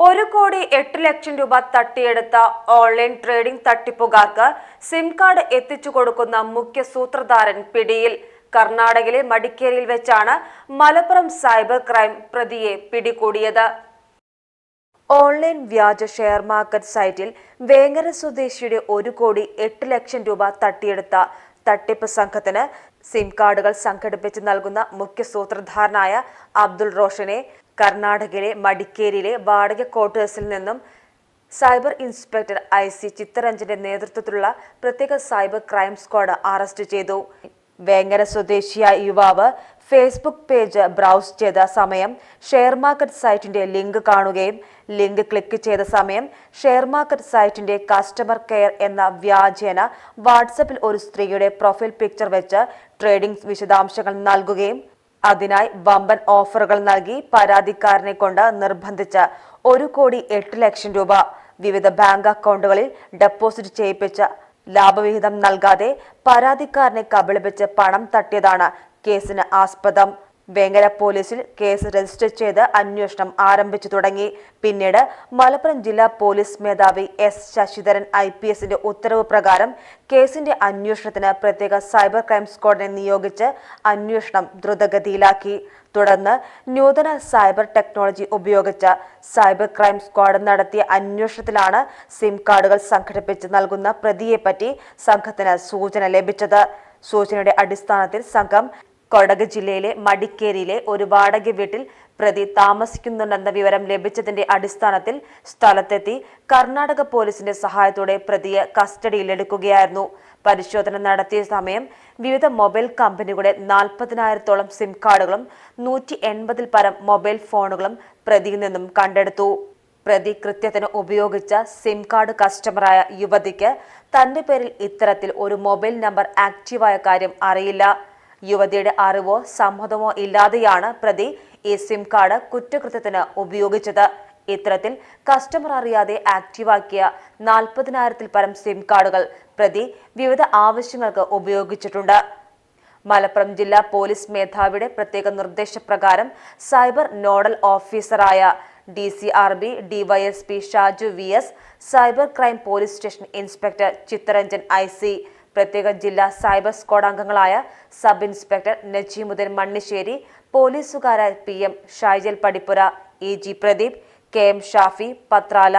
ഒരു കോടി എട്ട് ലക്ഷം രൂപ തട്ടിയെടുത്ത ഓൺലൈൻ ട്രേഡിംഗ് തട്ടിപ്പുകാർക്ക് സിം കാർഡ് എത്തിച്ചു കൊടുക്കുന്ന മുഖ്യ സൂത്രധാരൻ പിടിയിൽ. കർണാടകയിലെ മടിക്കേരിയിൽ വെച്ചാണ് മലപ്പുറം സൈബർ ക്രൈം പ്രതിയെ പിടികൂടിയത്. ഓൺലൈൻ വ്യാജ ഷെയർ മാർക്കറ്റ് സൈറ്റിൽ വേങ്ങര സ്വദേശിയുടെ ഒരു കോടി എട്ട് ലക്ഷം രൂപ തട്ടിയെടുത്ത തട്ടിപ്പ് സംഘത്തിന് സിം കാർഡുകൾ സംഘടിപ്പിച്ച് നൽകുന്ന മുഖ്യ സൂത്രധാരനായ അബ്ദുൾ റോഷനെ കർണാടകയിലെ മടിക്കേരിയിലെ വാടക ക്വാർട്ടേഴ്സിൽ നിന്നും സൈബർ ഇൻസ്പെക്ടർ ഐ സി ചിത്തരഞ്ജന്റെ നേതൃത്വത്തിലുള്ള പ്രത്യേക സൈബർ ക്രൈം സ്ക്വാഡ് അറസ്റ്റ് ചെയ്തു. വേങ്ങര സ്വദേശിയായ യുവാവ് ഫേസ്ബുക്ക് പേജ് ബ്രൗസ് ചെയ്ത സമയം ഷെയർ മാർക്കറ്റ് സൈറ്റിന്റെ ലിങ്ക് കാണുകയും ലിങ്ക് ക്ലിക്ക് ചെയ്ത സമയം ഷെയർ മാർക്കറ്റ് സൈറ്റിന്റെ കസ്റ്റമർ കെയർ എന്ന വ്യാജേന വാട്സപ്പിൽ ഒരു സ്ത്രീയുടെ പ്രൊഫൈൽ പിക്ചർ വെച്ച് ട്രേഡിംഗ് വിശദാംശങ്ങൾ നൽകുകയും അതിനായി വമ്പൻ ഓഫറുകൾ നൽകി പരാതിക്കാരനെ കൊണ്ട് നിർബന്ധിച്ച് ഒരു കോടി എട്ട് ലക്ഷം രൂപ. വിവിധ ബാങ്ക് അക്കൗണ്ടുകളിൽ ഡെപ്പോസിറ്റ് ചെയ്യിപ്പിച്ച ലാഭവിഹിതം നൽകാതെ പരാതിക്കാരനെ കബളിപ്പിച്ച് പണം തട്ടിയതാണ് കേസിന് ആസ്പദം. വേങ്ങര പോലീസിൽ കേസ് രജിസ്റ്റർ ചെയ്ത് അന്വേഷണം ആരംഭിച്ചു തുടങ്ങി. പിന്നീട് മലപ്പുറം ജില്ലാ പോലീസ് മേധാവി എസ് ശശിധരൻ ഐ പി എസിന്റെ ഉത്തരവ് പ്രകാരം കേസിന്റെ അന്വേഷണത്തിന് പ്രത്യേക സൈബർ ക്രൈം സ്ക്വാഡിനെ നിയോഗിച്ച് അന്വേഷണം ദ്രുതഗതിയിലാക്കി. തുടർന്ന് നൂതന സൈബർ ടെക്നോളജി ഉപയോഗിച്ച സൈബർ ക്രൈം സ്ക്വാഡ് നടത്തിയ അന്വേഷണത്തിലാണ് സിം കാർഡുകൾ സംഘടിപ്പിച്ച് നൽകുന്ന പ്രതിയെപ്പറ്റി സംഘത്തിന് സൂചന ലഭിച്ചത്. സൂചനയുടെ അടിസ്ഥാനത്തിൽ സംഘം കൊടക് ജില്ലയിലെ മടിക്കേരിയിലെ ഒരു വാടക വീട്ടിൽ പ്രതി താമസിക്കുന്നുണ്ടെന്ന വിവരം ലഭിച്ചതിന്റെ അടിസ്ഥാനത്തിൽ സ്ഥലത്തെത്തി കർണാടക പോലീസിന്റെ സഹായത്തോടെ പ്രതിയെ കസ്റ്റഡിയിലെടുക്കുകയായിരുന്നു പരിശോധന നടത്തിയ സമയം വിവിധ മൊബൈൽ കമ്പനികളുടെ നാൽപ്പതിനായിരത്തോളം സിം കാർഡുകളും നൂറ്റി എൺപതിൽ പരം മൊബൈൽ ഫോണുകളും പ്രതിയിൽ നിന്നും കണ്ടെടുത്തു. പ്രതി കൃത്യത്തിന് ഉപയോഗിച്ച സിം കാർഡ് കസ്റ്റമറായ യുവതിക്ക് തന്റെ പേരിൽ ഇത്തരത്തിൽ ഒരു മൊബൈൽ നമ്പർ ആക്റ്റീവായ കാര്യം അറിയില്ല. യുവതിയുടെ അറിവോ സമ്മതമോ ഇല്ലാതെയാണ് പ്രതി ഈ സിം കാർഡ് കുറ്റകൃത്യത്തിന് ഉപയോഗിച്ചത്. ഇത്തരത്തിൽ കസ്റ്റമർ അറിയാതെ ആക്റ്റീവാക്കിയ നാൽപ്പതിനായിരത്തിൽ പരം സിം കാർഡുകൾ പ്രതി വിവിധ ആവശ്യങ്ങൾക്ക് ഉപയോഗിച്ചിട്ടുണ്ട്. മലപ്പുറം ജില്ലാ പോലീസ് മേധാവിയുടെ പ്രത്യേക നിർദ്ദേശപ്രകാരം സൈബർ നോഡൽ ഓഫീസറായ D C R B DYSP Shaju V S cyber crime police station inspector Chittaranjan I പ്രത്യേക ജില്ലാ സൈബർ സ്ക്വാഡ് അംഗങ്ങളായ sub inspector Najimuddin Mannisseri പോലീസുകാരായ P M Shaijal Padippura E G Pradeep K M Shafi Pathrala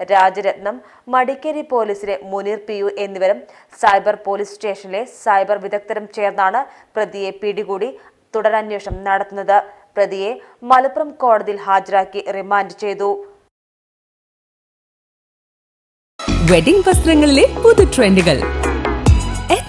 Rajaratnam Madikeri പോലീസിലെ Muneer P U എന്നിവരും cyber police സ്റ്റേഷനിലെ cyber വിദഗ്ധരും ചേർന്നാണ് പ്രതിയെ പിടികൂടി തുടരന്വേഷണം നടത്തുന്നത്. പ്രതിയെ മലപ്പുറം കോടതിയിൽ ഹാജരാക്കി റിമാൻഡ് ചെയ്തു. വെഡിംഗ് വസ്ത്രങ്ങളിലെ പുതു ട്രെൻഡുകൾ.